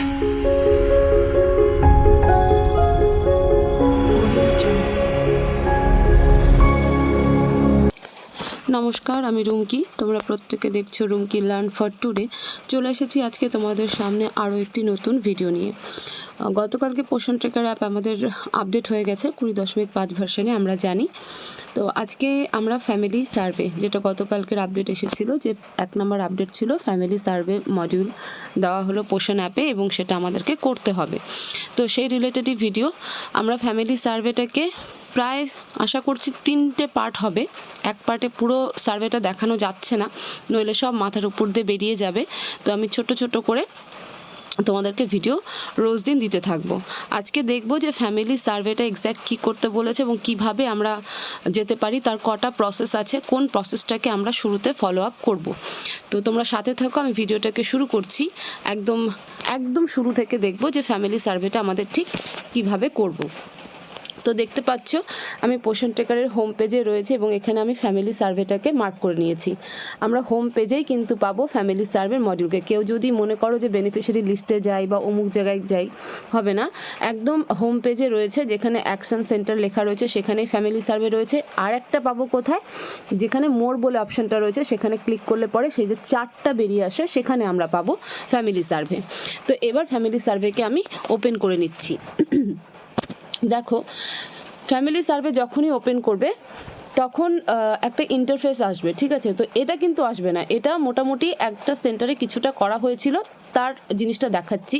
Música নমস্কার, আমি রুমকি। তোমরা প্রত্যেকে দেখছ রুমকি লার্ন ফর টুডে। চলে এসেছি আজকে তোমাদের সামনে আরও একটি নতুন ভিডিও নিয়ে। গতকালকে পোষণ ট্রেকার অ্যাপ আমাদের আপডেট হয়ে গেছে, কুড়ি দশমিক পাঁচ ভার্সনে, আমরা জানি। তো আজকে আমরা ফ্যামিলি সার্ভে, যেটা গতকালকের আপডেট এসেছিল, যে এক নম্বর আপডেট ছিল, ফ্যামিলি সার্ভে মডিউল দেওয়া হলো পোষণ অ্যাপে এবং সেটা আমাদেরকে করতে হবে। তো সেই রিলেটেডই ভিডিও। আমরা ফ্যামিলি সার্ভেটাকে প্রায় আশা করছি তিনটে পার্ট হবে। এক পার্টে পুরো সার্ভেটা দেখানো যাচ্ছে না, নইলে সব মাথার উপর দিয়ে বেরিয়ে যাবে। তো আমি ছোট ছোট করে তোমাদেরকে ভিডিও রোজ দিন দিতে থাকব। আজকে দেখব যে ফ্যামিলি সার্ভেটা এক্স্যাক্ট কী করতে বলেছে এবং কীভাবে আমরা যেতে পারি, তার কটা প্রসেস আছে, কোন প্রসেসটাকে আমরা শুরুতে ফলো আপ করব। তো তোমরা সাথে থাকো, আমি ভিডিওটাকে শুরু করছি। একদম একদম শুরু থেকে দেখব যে ফ্যামিলি সার্ভেটা আমাদের ঠিক কীভাবে করব। তো দেখতে পাচ্ছ, আমি পোষণ টেকারের হোম পেজে রয়েছে এবং এখানে আমি ফ্যামিলি সার্ভেটাকে মার্ক করে নিয়েছি। আমরা হোম পেজেই কিন্তু পাবো ফ্যামিলি সার্ভের মডিউলকে কেউ যদি মনে করো যে বেনিফিশিয়ারি লিস্টে যাই বা অমুক জায়গায় যাই, হবে না। একদম হোম পেজে রয়েছে যেখানে অ্যাকশন সেন্টার লেখা রয়েছে, সেখানেই ফ্যামিলি সার্ভে রয়েছে। আর একটা পাবো কোথায়? যেখানে মোর বলে অপশনটা রয়েছে, সেখানে ক্লিক করলে পরে সেই যে চারটা বেরিয়ে আসে, সেখানে আমরা পাবো ফ্যামিলি সার্ভে তো এবার ফ্যামিলি সার্ভেকে আমি ওপেন করে নিচ্ছি। দেখো ফ্যামিলি সার্ভে যখনই ওপেন করবে, তখন একটা ইন্টারফেস আসবে, ঠিক আছে? তো এটা কিন্তু আসবে না। এটা মোটামুটি একটা সেন্টারে কিছুটা করা হয়েছিল। তার জিনিসটা দেখাচ্ছি।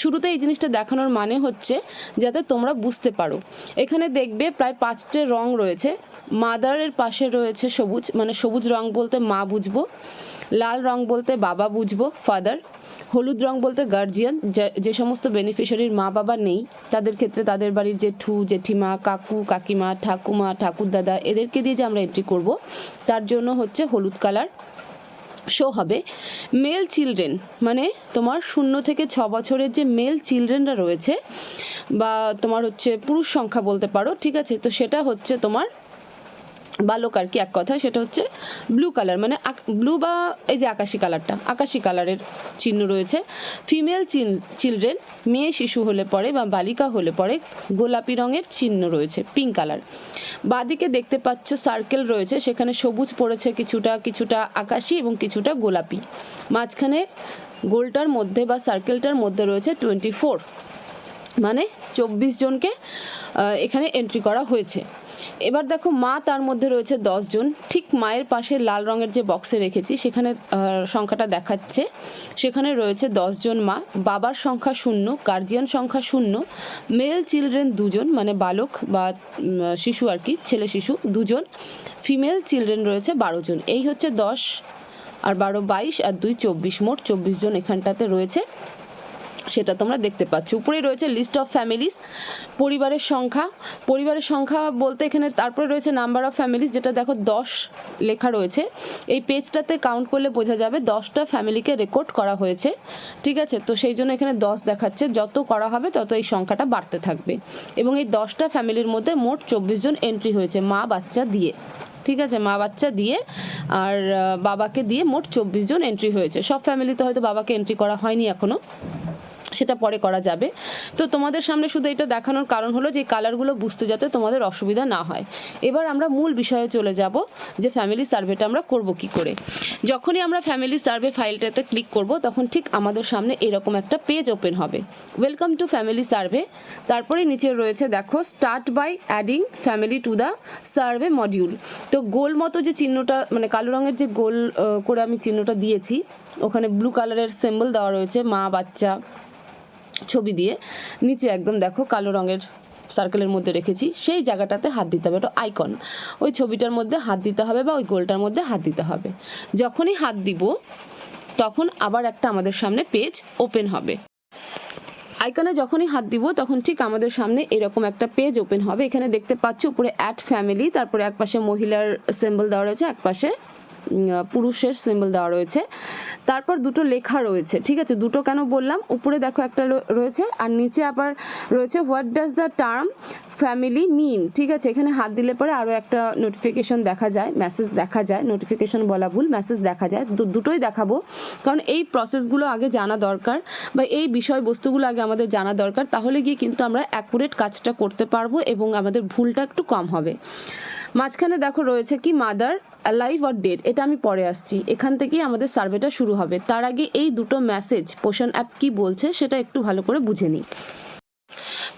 শুরুতে এই জিনিসটা দেখানোর মানে হচ্ছে যাতে তোমরা বুঝতে পারো। এখানে দেখবে প্রায় পাঁচটে রং রয়েছে। মাদারের পাশে রয়েছে সবুজ মানে সবুজ রং বলতে মা বুঝব, লাল রং বলতে বাবা বুঝব, ফাদার, হলুদ রং বলতে গার্জিয়ান, যে সমস্ত বেনিফিশিয়ারির মা বাবা নেই, তাদের ক্ষেত্রে তাদের বাড়ির জেঠু, জেঠিমা, কাকু, কাকিমা, ঠাকুমা, ঠাকুরদাদা, এদেরকে দিয়ে যে আমরা এন্ট্রি করব, তার জন্য হচ্ছে হলুদ কালার শো হবে। মেল চিলড্রেন মানে তোমার শূন্য থেকে ছ বছরের যে মেল চিলড্রেনরা রয়েছে, বা তোমার হচ্ছে পুরুষ সংখ্যা বলতে পারো, ঠিক আছে? তো সেটা হচ্ছে তোমার বালক আর কি এক কথা, সেটা হচ্ছে ব্লু কালার মানে ব্লু বা এই যে আকাশি কালারটা আকাশি কালারের চিহ্ন রয়েছে। ফিমেল চিলড্রেন মেয়ে শিশু হলে পরে বা বালিকা হলে পরে গোলাপি রঙের চিহ্ন রয়েছে পিঙ্ক কালার বাদিকে দেখতে পাচ্ছ সার্কেল রয়েছে, সেখানে সবুজ পড়েছে কিছুটা কিছুটা আকাশি এবং কিছুটা গোলাপি। মাঝখানে গোলটার মধ্যে বা সার্কেলটার মধ্যে রয়েছে টোয়েন্টি ফোর মানে চব্বিশ জনকে এখানে এন্ট্রি করা হয়েছে। এবার দেখো মা তার মধ্যে রয়েছে জন। ঠিক মায়ের পাশে লাল রঙের যে বক্সে রেখেছি, সেখানে সংখ্যাটা দেখাচ্ছে। সেখানে রয়েছে জন মা। বাবার সংখ্যা শূন্য গার্জিয়ান সংখ্যা শূন্য। মেল চিলড্রেন দুজন মানে বালক বা শিশু আর কি, ছেলে শিশু দুজন। ফিমেল চিলড্রেন রয়েছে বারো জন। এই হচ্ছে দশ আর বারো বাইশ আর দুই চব্বিশ। মোট চব্বিশ জন এখানটাতে রয়েছে। সেটা তোমরা দেখতে পাচ্ছ। উপরে রয়েছে লিস্ট অফ ফ্যামিলিস পরিবারের সংখ্যা। পরিবারের সংখ্যা বলতে এখানে তারপরে রয়েছে নাম্বার অফ ফ্যামিলিস যেটা দেখো দশ লেখা রয়েছে। এই পেজটাতে কাউন্ট করলে বোঝা যাবে দশটা ফ্যামিলিকে রেকর্ড করা হয়েছে। ঠিক আছে? তো সেই জন্য এখানে দশ দেখাচ্ছে। যত করা হবে তত এই সংখ্যাটা বাড়তে থাকবে। এবং এই দশটা ফ্যামিলির মধ্যে মোট চব্বিশ জন এন্ট্রি হয়েছে, মা, বাচ্চা দিয়ে। ঠিক আছে? মা, বাচ্চা দিয়ে আর বাবাকে দিয়ে মোট চব্বিশ জন এন্ট্রি হয়েছে। সব ফ্যামিলিতে হয়তো বাবাকে এন্ট্রি করা হয়নি এখনও। সেটা পরে করা যাবে। তো তোমাদের সামনে শুধু এটা দেখানোর কারণ হলো যে কালারগুলো বুঝতে যাতে তোমাদের অসুবিধা না হয়। এবার আমরা মূল বিষয়ে চলে যাব, যে ফ্যামিলি সার্ভেটা আমরা করব কি করে। যখনই আমরা ফ্যামিলি সার্ভে ফাইলটাতে ক্লিক করব, তখন ঠিক আমাদের সামনে এরকম একটা পেজ ওপেন হবে। ওয়েলকাম টু ফ্যামিলি সার্ভে তারপরে নিচে রয়েছে, দেখো start by adding family to the survey module তো গোল মতো যে চিহ্নটা মানে কালো রঙের যে গোল করে আমি চিহ্নটা দিয়েছি, ওখানে ব্লু কালারের সিম্বল দেওয়া রয়েছে, মা, বাচ্চা। ছবি দিয়ে নিচে একদম দেখো কালো রঙের সার্কেলের মধ্যে রেখেছি। সেই জায়গাটাতে হাত দিতে হবে ওটা আইকন ওই ছবিটার মধ্যে হাত দিতে হবে বা ওই গোলটার মধ্যে হাত দিতে হবে। যখনই হাত দিব, তখন আবার একটা আমাদের সামনে পেজ ওপেন হবে। আইকনে যখনই হাত দিব, তখন ঠিক আমাদের সামনে এরকম একটা পেজ ওপেন হবে। এখানে দেখতে পাচ্ছ উপরে অ্যাড ফ্যামিলি তারপরে একপাশে মহিলার সিম্বল দেওয়া রয়েছে, একপাশে পুরুষের সিম্বল দেওয়া রয়েছে। তারপর দুটো লেখা রয়েছে, ঠিক আছে? দুটো কেন বললাম? উপরে দেখো একটা রয়েছে, আর নিচে আবার রয়েছে what does the term family mean ঠিক আছে? এখানে হাত দিলে পরে আরও একটা নোটিফিকেশন দেখা যায় মেসেজ দেখা যায় নোটিফিকেশন বলা ভুল মেসেজ দেখা যায়। দুটোই দেখাবো। কারণ এই প্রসেসগুলো আগে জানা দরকার বা এই বিষয়বস্তুগুলো আগে আমাদের জানা দরকার, তাহলে গিয়ে কিন্তু আমরা অ্যাকুরেট কাজটা করতে পারব এবং আমাদের ভুলটা একটু কম হবে। মাঝখানে দেখো রয়েছে কি মাদার লাইভ অর ডেড এটা আমি পরে আসছি। এখান থেকেই আমাদের সার্ভেটা শুরু হবে। তার আগে এই দুটো মেসেজ পোষণ অ্যাপ কি বলছে, সেটা একটু ভালো করে বুঝে নিই।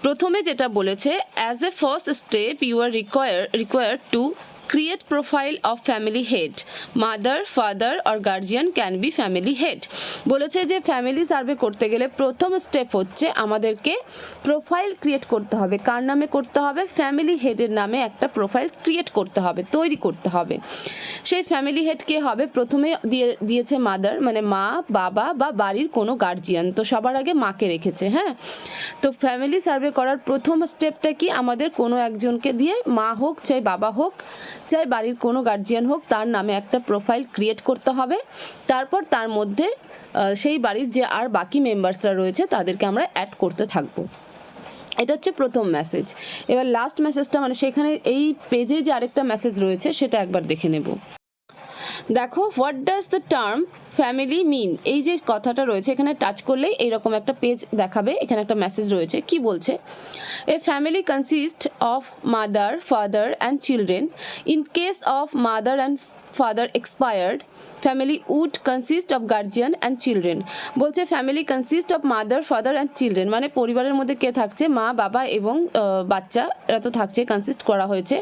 প্রথমে যেটা বলেছে as a first step you are require require to create profile of family head mother father or guardian can be family head বলেছে যে ফ্যামিলি সার্ভে করতে গেলে প্রথম স্টেপ হচ্ছে আমাদেরকে প্রোফাইল ক্রিয়েট করতে হবে। কার নামে করতে হবে? ফ্যামিলি হেডের নামে একটা প্রোফাইল ক্রিয়েট করতে হবে, তৈরি করতে হবে। সেই ফ্যামিলি হেড কে হবে? প্রথমে দিয়ে, দিয়েছে মাদার মানে মা, বাবা বা বাড়ির কোনো গার্জিয়ান তো সবার আগে মাকে রেখেছে হ্যাঁ? তো ফ্যামিলি সার্ভে করার প্রথম স্টেপটা কি? আমাদের কোনো একজনকে দিয়ে মা হোক, চাই বাবা হোক চাই বাড়ির কোনো গার্জিয়ান হোক, তার নামে একটা প্রোফাইল ক্রিয়েট করতে হবে। তারপর তার মধ্যে সেই বাড়ির যে আর বাকি মেম্বার্সরা রয়েছে, তাদেরকে আমরা অ্যাড করতে থাকব। এটা হচ্ছে প্রথম মেসেজ এবার লাস্ট মেসেজটা মানে সেখানে এই পেজে যে আরেকটা মেসেজ রয়েছে, সেটা একবার দেখে নেব। দেখো what does the term family mean এই যে কথাটা রয়েছে, এখানে টাচ করলেই এইরকম একটা পেজ দেখাবে, এখানে একটা মেসেজ রয়েছে। কি বলছে? A family consist of mother father and children in case of mother and father expired family would consist of guardian and children বলছে family consist of mother father and children মানে পরিবারের মধ্যে কে থাকছে? মা, বাবা এবং বাচ্চা এরা তো থাকছে কনসিস্ট করা হয়েছে।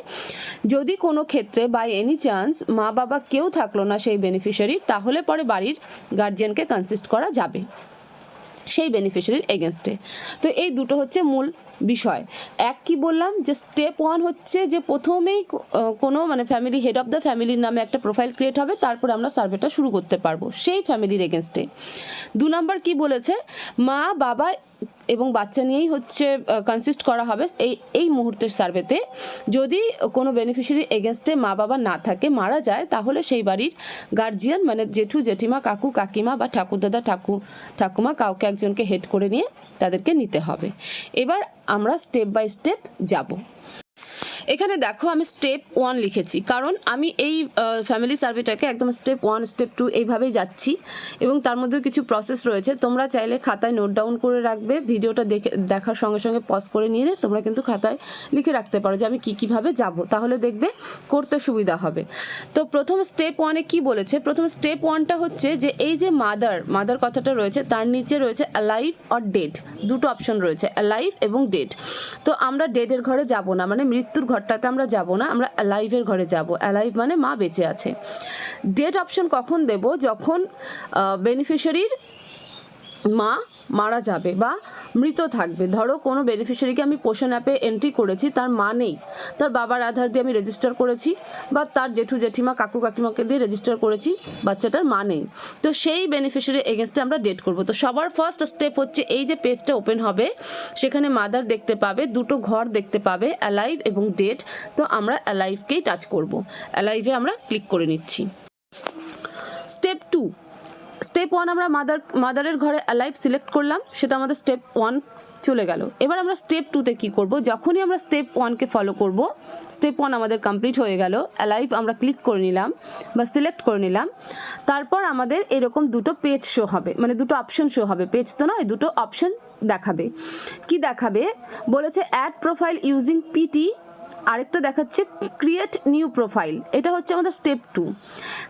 যদি কোনো ক্ষেত্রে বাই এনি চান্স মা, বাবা কেউ থাকল না সেই বেনিফিশিয়ারি তাহলে পরে বাড়ির গার্জিয়ানকে কনসিস্ট করা যাবে। সেই বেনিফিশিয়ারির এগেনস্টে তো এই দুটো হচ্ছে মূল বিষয়। এক কি বললাম যে স্টেপ ওয়ান হচ্ছে যে প্রথমেই কোনো মানে ফ্যামিলি হেড অফ দ্য ফ্যামিলির নামে একটা প্রোফাইল ক্রিয়েট হবে, তারপর আমরা সার্ভেটা শুরু করতে পারব সেই ফ্যামিলির এগেনস্টে দু নম্বর কি বলেছে? মা, বাবা এবং বাচ্চা নিয়েই হচ্ছে কনসিস্ট করা হবে এই এই মুহূর্তের সার্ভেতে যদি কোনো বেনিফিশিয়ারি এগেনস্টে মা, বাবা না থাকে, মারা যায়, তাহলে সেই বাড়ির গার্জিয়ান মানে জেঠু, জেঠিমা, কাকু, কাকিমা বা ঠাকুরদাদা ঠাকু ঠাকুমা কাউকে একজনকে হেড করে নিয়ে তাদেরকে নিতে হবে। এবার আমরা স্টেপ বাই স্টেপ যাব। এখানে দেখো আমি স্টেপ ওয়ান লিখেছি। কারণ আমি এই ফ্যামিলি সার্ভেটাকে একদম স্টেপ ওয়ান স্টেপ টু এইভাবেই যাচ্ছি এবং তার মধ্যে কিছু প্রসেস রয়েছে। তোমরা চাইলে খাতায় নোট ডাউন করে রাখবে ভিডিওটা দেখে, দেখার সঙ্গে সঙ্গে পজ করে নিয়ে তোমরা কিন্তু খাতায় লিখে রাখতে পারো যে আমি কী কীভাবে যাব। তাহলে দেখবে করতে সুবিধা হবে। তো প্রথম স্টেপ ওয়ানে কি বলেছে? প্রথম স্টেপ ওয়ানটা হচ্ছে যে এই যে মাদার মাদার কথাটা রয়েছে, তার নিচে রয়েছে অ্যালাইভ অর ডেড দুটো অপশন রয়েছে অ্যালাইভ এবং ডেড তো আমরা ডেডের ঘরে যাব না মানে মৃত্যুর ঘরটাতে আমরা যাব না, আমরা অ্যালাইভের ঘরে যাব। অ্যালাইভ মানে মা বেঁচে আছে। ডেট অপশন কখন দেব? যখন বেনিফিশিয়ারির মা মারা যাবে বা মৃত থাকবে। ধরো কোনো বেনিফিশিয়ারিকে আমি পোষণ অ্যাপে এন্ট্রি করেছি, তার মা নেই। তার বাবার আধার দিয়ে আমি রেজিস্টার করেছি বা তার জেঠু জেঠিমা, কাকু কাকিমাকে দিয়ে রেজিস্টার করেছি, বাচ্চাটার মা নেই। তো সেই বেনিফিশিয়ারি এগেনস্টে আমরা ডেট করব। তো সবার ফার্স্ট স্টেপ হচ্ছে এই যে পেজটা ওপেন হবে, সেখানে মাদার দেখতে পাবে, দুটো ঘর দেখতে পাবে অ্যালাইভ এবং ডেট তো আমরা অ্যালাইভকেই টাচ করব। অ্যালাইভে আমরা ক্লিক করে নিচ্ছি। স্টেপ ওয়ান আমরা মাদার মাদারের ঘরে অ্যালাইভ সিলেক্ট করলাম, সেটা আমাদের স্টেপ ওয়ান চলে গেল। এবার আমরা স্টেপ টুতে কি করব? যখনই আমরা স্টেপ ওয়ানকে ফলো করব স্টেপ ওয়ান আমাদের কমপ্লিট হয়ে গেল অ্যালাইভ আমরা ক্লিক করে নিলাম বা সিলেক্ট করে নিলাম। তারপর আমাদের এরকম দুটো পেজ শো হবে মানে দুটো অপশন শো হবে। পেজ তো নয়, দুটো অপশন দেখাবে। কি দেখাবে? বলেছে অ্যাড প্রোফাইল ইউজিং পিটি আরেকটা দেখাচ্ছে ক্রিয়েট নিউ প্রোফাইল এটা হচ্ছে আমাদের স্টেপ টু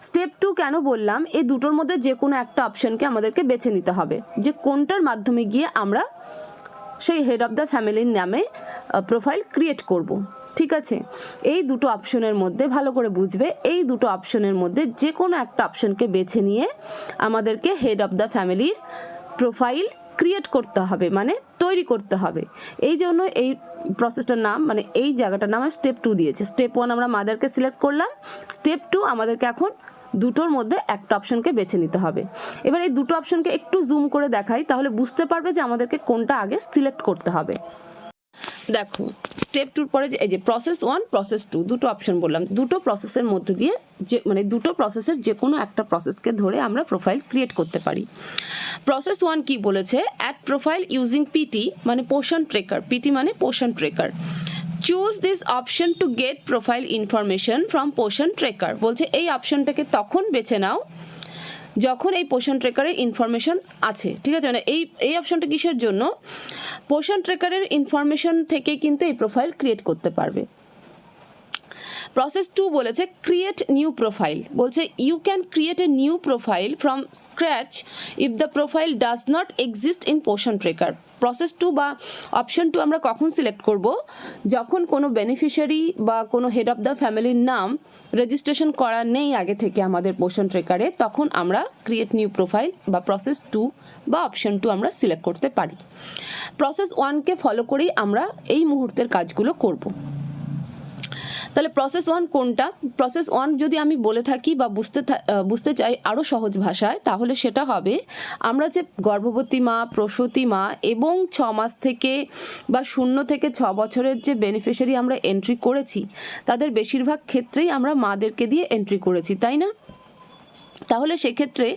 স্টেপ টু কেন বললাম? এই দুটোর মধ্যে যে কোনো একটা অপশনকে আমাদেরকে বেছে নিতে হবে। যে কোনটার মাধ্যমে গিয়ে আমরা সেই হেড অফ দ্য ফ্যামিলির নামে প্রোফাইল ক্রিয়েট করব। ঠিক আছে? এই দুটো অপশনের মধ্যে ভালো করে বুঝবে, এই দুটো অপশনের মধ্যে যে কোনো একটা অপশনকে বেছে নিয়ে আমাদেরকে হেড অফ দ্য ফ্যামিলির প্রোফাইল ক্রিয়েট করতে হবে। মানে তৈরি করতে হবে। এই জন্য এই প্রসেসটার নাম মানে এই জায়গাটার নাম স্টেপ টু দিয়েছে। স্টেপ ওয়ান আমরা মাদারকে সিলেক্ট করলাম। স্টেপ টু আমাদেরকে এখন দুটোর মধ্যে একটা অপশনকে বেছে নিতে হবে। এবার এই দুটো অপশনকে একটু জুম করে দেখাই, তাহলে বুঝতে পারবে যে আমাদেরকে কোনটা আগে সিলেক্ট করতে হবে। দেখো স্টেপ টুর পরে এই যে প্রসেস ওয়ান প্রসেস টু দুটো অপশন বললাম। দুটো প্রসেসের মধ্যে দিয়ে যে মানে দুটো প্রসেসের যে কোনো একটা প্রসেসকে ধরে আমরা প্রোফাইল ক্রিয়েট করতে পারি। প্রসেস ওয়ান কি বলেছে? অ্যাড প্রোফাইল ইউজিং পিটি মানে পোষণ ট্রেকার পিটি মানে Poshan tracker choose this option to get profile information from Poshan tracker বলছে, এই অপশনটাকে তখন বেছে নাও যখন এই পোষণ ট্রেকারের ইনফরমেশন আছে, ঠিক আছে? মানে এই এই অপশনটা কিসের জন্য? পোষণ ট্রেকারের ইনফরমেশন থেকে কিন্তু এই প্রোফাইল ক্রিয়েট করতে পারবে। প্রসেস টু বলেছে ক্রিয়েট নিউ প্রোফাইল বলছে you can create a new profile from scratch if the profile does not exist in Poshan tracker process two বা অপশন টু আমরা কখন সিলেক্ট করব? যখন কোনো বেনিফিশিয়ারি বা কোনো হেড অফ দ্য ফ্যামিলির নাম রেজিস্ট্রেশন করা নেই আগে থেকে আমাদের পোষণ ট্রেকারে তখন আমরা ক্রিয়েট নিউ প্রোফাইল বা প্রসেস টু বা অপশন টু আমরা সিলেক্ট করতে পারি। প্রসেস ওয়ানকে ফলো করেই আমরা এই মুহূর্তের কাজগুলো করব। তাহলে প্রসেস ওয়ান কোনটা? প্রসেস ওয়ান যদি আমি বলে থাকি বা বুঝতে বুঝতে চাই আরও সহজ ভাষায়, তাহলে সেটা হবে, আমরা যে গর্ভবতী মা, প্রসূতি মা এবং ছ মাস থেকে বা শূন্য থেকে ছ বছরের যে বেনিফিশিয়ারি আমরা এন্ট্রি করেছি, তাদের বেশিরভাগ ক্ষেত্রেই আমরা মাদেরকে দিয়ে এন্ট্রি করেছি, তাই না? তাহলে সেক্ষেত্রে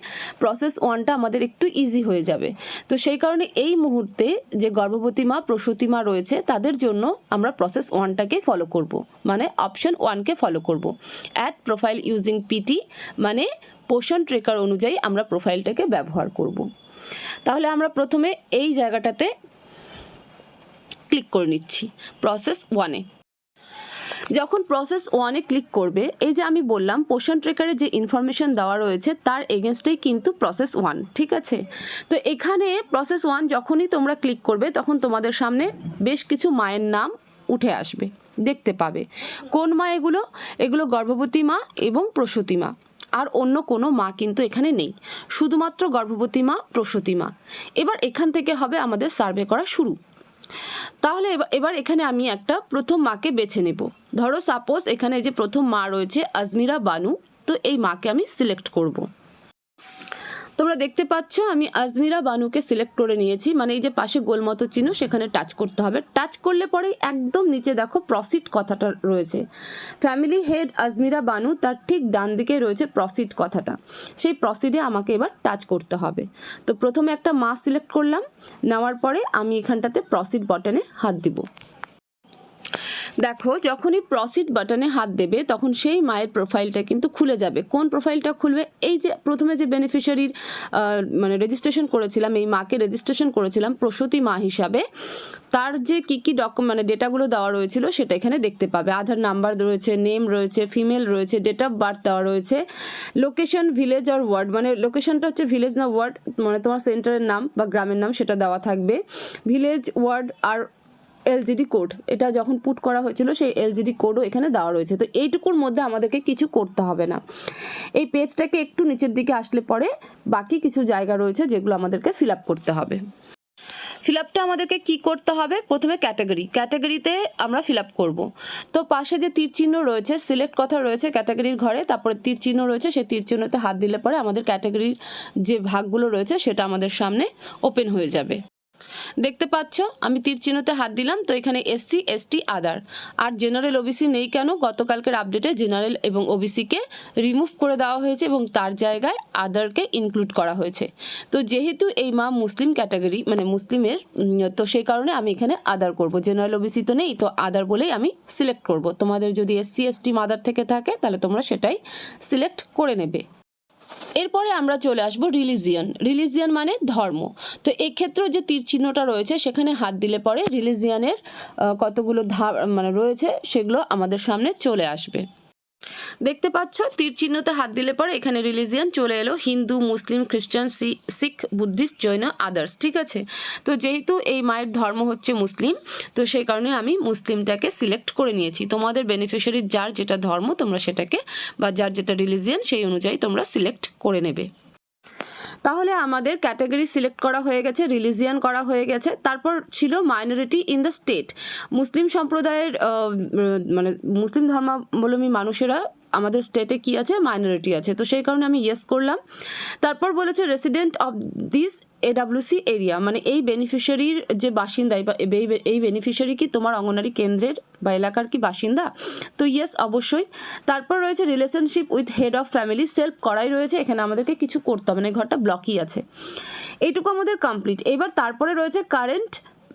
প্রসেস ওয়ানটা আমাদের একটু ইজি হয়ে যাবে। তো সেই কারণে এই মুহূর্তে যে গর্ভবতী মা, প্রসূতি মা রয়েছে, তাদের জন্য আমরা প্রসেস ওয়ানটাকে ফলো করব। মানে অপশন ওয়ানকে ফলো করব। অ্যাড প্রোফাইল ইউজিং পিটি মানে পোষণ ট্রেকার অনুযায়ী আমরা প্রোফাইলটাকে ব্যবহার করব। তাহলে আমরা প্রথমে এই জায়গাটাতে ক্লিক করে নিচ্ছি। প্রসেস ওয়ানে যখন প্রসেস ওয়ানে ক্লিক করবে, এই যে আমি বললাম পোষণ ট্রেকারে যে ইনফরমেশন দেওয়া রয়েছে, তার এগেনস্টেই কিন্তু প্রসেস ওয়ান ঠিক আছে? তো এখানে প্রসেস ওয়ান যখনই তোমরা ক্লিক করবে, তখন তোমাদের সামনে বেশ কিছু মায়ের নাম উঠে আসবে, দেখতে পাবে। কোন মা এগুলো? এগুলো গর্ভবতী মা এবং প্রসূতি মা। আর অন্য কোনো মা কিন্তু এখানে নেই। শুধুমাত্র গর্ভবতী মা, প্রসূতি মা। এবার এখান থেকে হবে আমাদের সার্ভে করা শুরু। তাহলে এবা- এবার এখানে আমি একটা প্রথম মাকে বেছে নেব। ধরো সাপোজ এখানে যে প্রথম মা রয়েছে, আজমিরা বানু, তো এই মাকে আমি সিলেক্ট করব। তোমরা দেখতে পাচ্ছ, আমি আজমিরা বানুকে সিলেক্ট করে নিয়েছি। মানে এই যে পাশে গোল মতো চিহ্ন, সেখানে টাচ করতে হবে। টাচ করলে পরে একদম নিচে দেখো প্রসিড কথাটা রয়েছে। ফ্যামিলি হেড আজমিরা বানু তার ঠিক ডান দিকে রয়েছে প্রসিড কথাটা। সেই প্রসিডে আমাকে এবার টাচ করতে হবে। তো প্রথমে একটা মা সিলেক্ট করলাম। নেওয়ার পরে আমি এখানটাতে প্রসিড বাটনে হাত দিব। দেখো, যখনই প্রসিড বাটনে হাত দেবে, তখন সেই মায়ের প্রোফাইলটা কিন্তু খুলে যাবে। কোন প্রোফাইলটা খুলবে? এই যে প্রথমে যে বেনিফিশিয়ারির মানে রেজিস্ট্রেশন করেছিলাম, এই মাকে রেজিস্ট্রেশন করেছিলাম প্রসূতি মা হিসাবে, তার যে কি কি ডকুমেন্ট মানে ডেটাগুলো দেওয়া রয়েছিল, সেটা এখানে দেখতে পাবে। আধার নাম্বার রয়েছে নেম রয়েছে ফিমেল রয়েছে ডেট অফ বার্থ দেওয়া রয়েছে লোকেশন ভিলেজ আর ওয়ার্ড মানে লোকেশনটা হচ্ছে ভিলেজ না ওয়ার্ড মানে তোমার সেন্টারের নাম বা গ্রামের নাম সেটা দেওয়া থাকবে। ভিলেজ ওয়ার্ড আর এলজিডি কোড এটা যখন পুট করা হয়েছিল, সেই এলজিডি কোডও এখানে দেওয়া রয়েছে। তো এইটুকুর মধ্যে আমাদেরকে কিছু করতে হবে না। এই পেজটাকে একটু নিচের দিকে আসলে পরে বাকি কিছু জায়গা রয়েছে যেগুলো আমাদেরকে ফিল করতে হবে। ফিল আপটা আমাদেরকে কি করতে হবে? প্রথমে ক্যাটাগরি ক্যাটাগরিতে আমরা ফিল আপ করব। তো পাশে যে তীর চিহ্ন রয়েছে সিলেক্ট কথা রয়েছে ক্যাটাগরির ঘরে, তারপরে তীর চিহ্ন রয়েছে, সেই তীর চিহ্নতে হাত দিলে পরে আমাদের ক্যাটাগরির যে ভাগগুলো রয়েছে, সেটা আমাদের সামনে ওপেন হয়ে যাবে। দেখতে পাচ্ছ, আমি তীর চিহ্নতে হাত দিলাম, তো এখানে এসসি এসটি আদার আর জেনারেল ওবিসি নেই কেন? গতকালকের আপডেটে জেনারেল এবং ওবিসিকে রিমুভ করে দেওয়া হয়েছে এবং তার জায়গায় আদারকে ইনক্লুড করা হয়েছে। তো যেহেতু এই মা মুসলিম ক্যাটাগরি মানে মুসলিমের তো সেই কারণে আমি এখানে আদার করব। জেনারেল ওবিসি তো নেই, তো আদার বলেই আমি সিলেক্ট করব। তোমাদের যদি এসসি এসটি মাদার থেকে থাকে, তাহলে তোমরা সেটাই সিলেক্ট করে নেবে। এরপরে আমরা চলে আসব রিলিজিয়ান রিলিজিয়ান মানে ধর্ম। তো এক্ষেত্রেও যে তীর চিহ্নটা রয়েছে, সেখানে হাত দিলে পরে রিলিজিয়ানের কতগুলো ধাপ মানে রয়েছে, সেগুলো আমাদের সামনে চলে আসবে। দেখতে পাচ্ছ, তীর চিহ্নতে হাত দিলে পরে এখানে রিলিজিয়ান চলে এলো। হিন্দু, মুসলিম, খ্রিস্টান শিখ, বুদ্ধিস্ট, জৈন আদার্স ঠিক আছে? তো যেহেতু এই মায়ের ধর্ম হচ্ছে মুসলিম, তো সেই কারণে আমি মুসলিমটাকে সিলেক্ট করে নিয়েছি। তোমাদের বেনিফিশিয়ারি যার যেটা ধর্ম, তোমরা সেটাকে বা যার যেটা রিলিজিয়ান সেই অনুযায়ী তোমরা সিলেক্ট করে নেবে। তাহলে আমাদের ক্যাটাগরি সিলেক্ট করা হয়ে গেছে, রিলিজিয়ান করা হয়ে গেছে। তারপর ছিল মাইনরিটি ইন দ্য স্টেট। মুসলিম সম্প্রদায়ের মানে মুসলিম ধর্মাবলম্বী মানুষেরা আমাদের স্টেটে কি আছে? মাইনরিটি আছে। তো সেই কারণে আমি ইয়েস করলাম। তারপর বলেছে resident of this AWC area মানে এই বেনিফিশিয়ারির যে বাসিন্দা, এই বেনিফিশিয়ারি কি তোমার অঙ্গনারী কেন্দ্রের বা এলাকার কি বাসিন্দা? তো ইয়েস অবশ্যই। তারপর রয়েছে relationship with head of family self করাই রয়েছে। এখানে আমাদেরকে কিছু করতে হবে না ঘরটা ব্লকই আছে। এইটুকু আমাদের কমপ্লিট এবার তারপরে রয়েছে কারেন্ট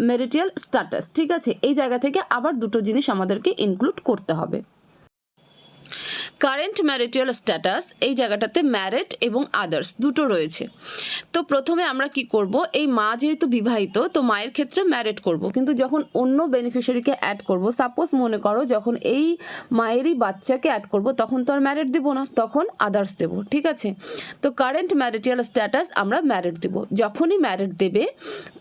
মেরিটিয়াল স্ট্যাটাস ঠিক আছে? এই জায়গা থেকে আবার দুটো জিনিস আমাদেরকে ইনক্লুড করতে হবে। কারেন্ট ম্যারিটিয়াল স্ট্যাটাস এই জায়গাটাতে ম্যারেট এবং আদার্স দুটো রয়েছে। তো প্রথমে আমরা কি করব? এই মা যেহেতু বিবাহিত, তো মায়ের ক্ষেত্রে ম্যারেট করব। কিন্তু যখন অন্য বেনিফিশিয়ারিকে অ্যাড করব সাপোজ মনে করো যখন এই মায়েরই বাচ্চাকে অ্যাড করব, তখন তো আর ম্যারেট দেবো না, তখন আদার্স দেবো, ঠিক আছে? তো কারেন্ট ম্যারিটিয়াল স্ট্যাটাস আমরা ম্যারেট দেব। যখনই ম্যারেট দেবে,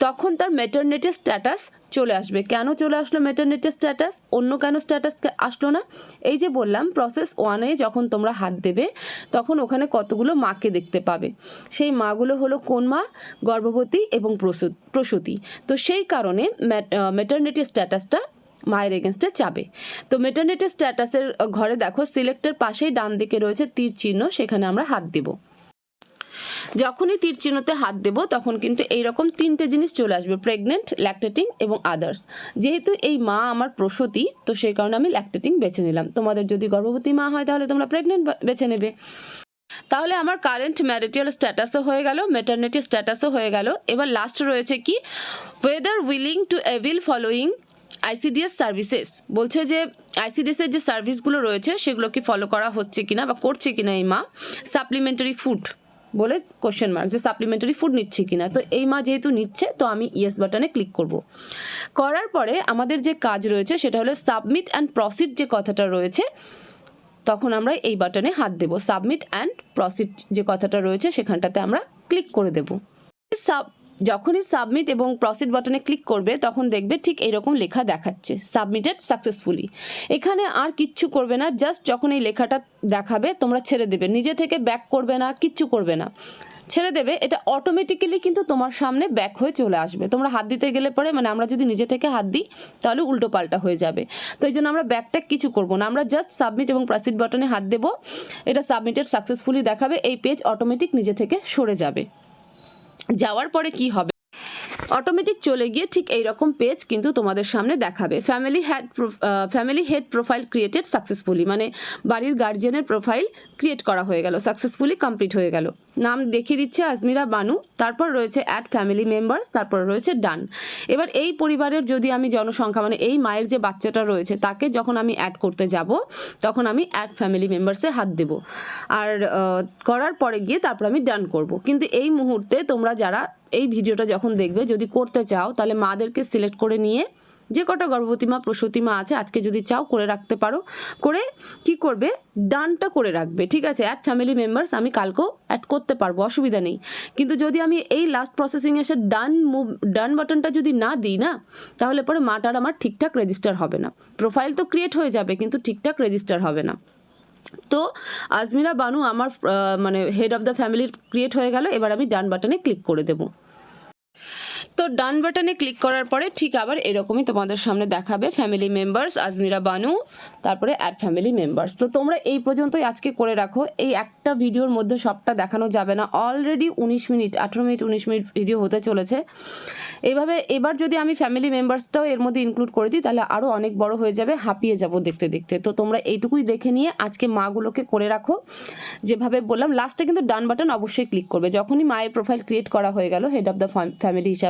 তখন তার মেটার্নিটি স্ট্যাটাস চলে আসবে। কেন চলে আসলো মেটার্নিটি স্ট্যাটাস অন্য কেন স্ট্যাটাস আসলো না? এই যে বললাম প্রসেস ওয়ানে যখন তোমরা হাত দেবে, তখন ওখানে কতগুলো মাকে দেখতে পাবে? সেই মাগুলো হলো কোন মা? গর্ভবতী এবং প্রসূ- প্রসূতি। তো সেই কারণে মেটার্নিটি স্ট্যাটাসটা মায়ের এগেনস্টে চাবে। তো মেটার্নিটি স্ট্যাটাসের ঘরে দেখো সিলেক্টের পাশেই ডান দিকে রয়েছে তীর চিহ্ন, সেখানে আমরা হাত দেব। যখনই তীর চিহ্নতে হাত দেব, তখন কিন্তু এইরকম তিনটে জিনিস চলে আসবে প্রেগনেন্ট ল্যাকটেটিং এবং আদার্স যেহেতু এই মা আমার প্রসূতি, তো সেই কারণে আমি ল্যাকটেটিং বেছে নিলাম। তোমাদের যদি গর্ভবতী মা হয়, তাহলে তোমরা প্রেগনেন্ট বেছে নেবে। তাহলে আমার কারেন্ট ম্যারিটিয়াল স্ট্যাটাসও হয়ে গেল মেটার্নিটি স্ট্যাটাসও হয়ে গেল। এবার লাস্ট রয়েছে কি? Whether willing to avail following ICDS services বলছে যে আইসিডিএস এর যে সার্ভিসগুলো রয়েছে, সেগুলো কি ফলো করা হচ্ছে কিনা বা করছে কিনা এই মা? সাপ্লিমেন্টারি ফুড বলে কোশ্চেন মার্ক যে সাপ্লিমেন্টারি ফুড নিচ্ছে কিনা। তো এই মা যেহেতু নিচ্ছে, তো আমি ইয়েস বাটনে ক্লিক করব। করার পরে আমাদের যে কাজ রয়েছে, সেটা হলো সাবমিট অ্যান্ড প্রসিড যে কথাটা রয়েছে, তখন আমরা এই বাটনে হাত দেব। সাবমিট অ্যান্ড প্রসিড যে কথাটা রয়েছে, সেখানটাতে আমরা ক্লিক করে দেব। সাব যখনই সাবমিট এবং প্রসিড বাটনে ক্লিক করবে, তখন দেখবে ঠিক এইরকম লেখা দেখাচ্ছে সাবমিটেড সাকসেসফুলি এখানে আর কিচ্ছু করবে না জাস্ট যখন এই লেখাটা দেখাবে, তোমরা ছেড়ে দেবে। নিজে থেকে ব্যাক করবে না, কিচ্ছু করবে না। ছেড়ে দেবে, এটা অটোমেটিক্যালি কিন্তু তোমার সামনে ব্যাক হয়ে চলে আসবে। তোমরা হাত দিতে গেলে পরে মানে আমরা যদি নিজে থেকে হাত দিই, তাহলে উল্টো পাল্টা হয়ে যাবে। তো এই জন্য আমরা ব্যাকটা কিছু করব না। আমরা জাস্ট সাবমিট এবং প্রসিড বাটনে হাত দেবো। এটা সাবমিটেড সাকসেসফুলি দেখাবে, এই পেজ অটোমেটিক নিজে থেকে সরে যাবে। যাওয়ার পরে কি হবে? অটোমেটিক চলে গিয়ে ঠিক এই রকম পেজ কিন্তু তোমাদের সামনে দেখাবে। Family had family head profile created successfully মানে বাড়ির গার্জিয়ানের প্রোফাইল ক্রিয়েট করা হয়ে গেল সাকসেসফুলি কমপ্লিট হয়ে গেল। নাম দেখিয়ে দিচ্ছে আজমিরা বানু, তারপর রয়েছে অ্যাড ফ্যামিলি মেম্বার্স তারপর রয়েছে ডান। এবার এই পরিবারের যদি আমি জনসংখ্যা মানে এই মায়ের যে বাচ্চাটা রয়েছে, তাকে যখন আমি অ্যাড করতে যাব, তখন আমি অ্যাড ফ্যামিলি মেম্বার্সে হাত দেব। আর করার পরে গিয়ে তারপর আমি ডান করব। কিন্তু এই মুহূর্তে তোমরা যারা এই ভিডিওটা যখন দেখবে, যদি করতে চাও, তাহলে মাদেরকে সিলেক্ট করে নিয়ে যে কটা গর্ভবতী মা, প্রসূতি মা আছে, আজকে যদি চাও করে রাখতে পারো। করে কি করবে? ডানটা করে রাখবে, ঠিক আছে? অ্যাড ফ্যামিলি মেম্বার্স আমি কালকেও অ্যাড করতে পারব, অসুবিধা নেই। কিন্তু যদি আমি এই লাস্ট প্রসেসিং এসে ডান মুভ ডান বাটনটা যদি না দিই না, তাহলে পরে মাটার আমার ঠিকঠাক রেজিস্টার হবে না। প্রোফাইল তো ক্রিয়েট হয়ে যাবে, কিন্তু ঠিকঠাক রেজিস্টার হবে না। তো আজমিরা বানু আমার মানে হেড অফ দ্য ফ্যামিলির ক্রিয়েট হয়ে গেল, এবার আমি ডান বাটনে ক্লিক করে দেবো। তো ডান বাটনে ক্লিক করার পরে ঠিক আবার এরকমই তোমাদের সামনে দেখাবে ফ্যামিলি মেম্বার্স আজমিরা বানু, তারপরে অ্যাড ফ্যামিলি মেম্বার্স তো তোমরা এই পর্যন্তই আজকে করে রাখো। এই একটা ভিডিওর মধ্যে সবটা দেখানো যাবে না। অলরেডি উনিশ মিনিট, আঠেরো মিনিট, উনিশ মিনিট ভিডিও হতে চলেছে। এইভাবে এবার যদি আমি ফ্যামিলি মেম্বার্সটাও এর মধ্যে ইনক্লুড করে দিই, তাহলে আরও অনেক বড় হয়ে যাবে, হাঁপিয়ে যাব দেখতে দেখতে। তো তোমরা এইটুকুই দেখে নিয়ে আজকে মাগুলোকে করে রাখো। যেভাবে বললাম লাস্টে কিন্তু ডান বাটন অবশ্যই ক্লিক করবে। যখনই মায়ের প্রোফাইল ক্রিয়েট করা হয়ে গেল হেড অফ দ্য ফ্যামিলি হিসাবে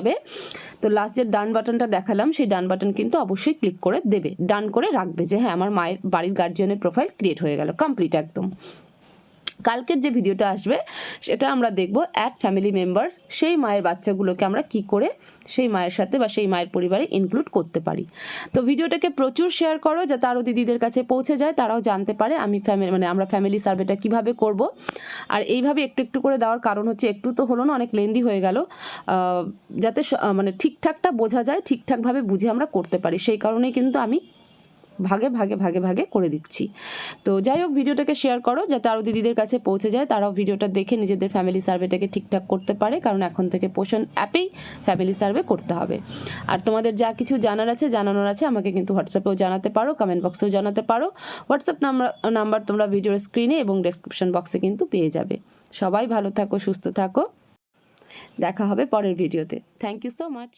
তো লাস্ট যে ডান বাটনটা দেখালাম, সেই ডান বাটন কিন্তু অবশ্যই ক্লিক করে দেবে। ডান করে রাখবে যে হ্যাঁ আমার মায়ের বাড়ির গার্জিয়ানের প্রোফাইল ক্রিয়েট হয়ে গেল কমপ্লিট একদম। কালকের যে ভিডিওটা আসবে, সেটা আমরা দেখব এক ফ্যামিলি মেম্বার্স সেই মায়ের বাচ্চাগুলোকে আমরা কি করে সেই মায়ের সাথে বা সেই মায়ের পরিবারে ইনক্লুড করতে পারি। তো ভিডিওটাকে প্রচুর শেয়ার করো যাতে আরও দিদিদের কাছে পৌঁছে যায়, তারাও জানতে পারে আমি ফ্যামিলি মানে আমরা ফ্যামিলি সার্ভেটা কীভাবে করব। আর এইভাবে একটু একটু করে দেওয়ার কারণ হচ্ছে একটু তো হলো না, অনেক লেন্দি হয়ে গেল। যাতে মানে ঠিকঠাকটা বোঝা যায়, ঠিকঠাকভাবে বুঝে আমরা করতে পারি। সেই কারণেই কিন্তু আমি ভাগে ভাগে ভাগে ভাগে করে দিচ্ছি। তো যাই হোক, ভিডিওটাকে শেয়ার করো, যাতে আরও দিদিদের কাছে পৌঁছে যায়। তারাও ভিডিওটা দেখে নিজেদের ফ্যামিলি সার্ভেটাকে ঠিকঠাক করতে পারে, কারণ এখন থেকে পোষণ অ্যাপেই ফ্যামিলি সার্ভে করতে হবে। আর তোমাদের যা কিছু জানার আছে, জানানোর আছে, আমাকে কিন্তু হোয়াটসঅ্যাপেও জানাতে পারো কমেন্ট বক্সেও জানাতে পারো। হোয়াটসঅ্যাপ নাম্বার নাম্বার তোমরা ভিডিওর স্ক্রিনে এবং ডেসক্রিপশন বক্সে কিন্তু পেয়ে যাবে। সবাই ভালো থাকো, সুস্থ থাকো। দেখা হবে পরের ভিডিওতে থ্যাংক ইউ সো মাচ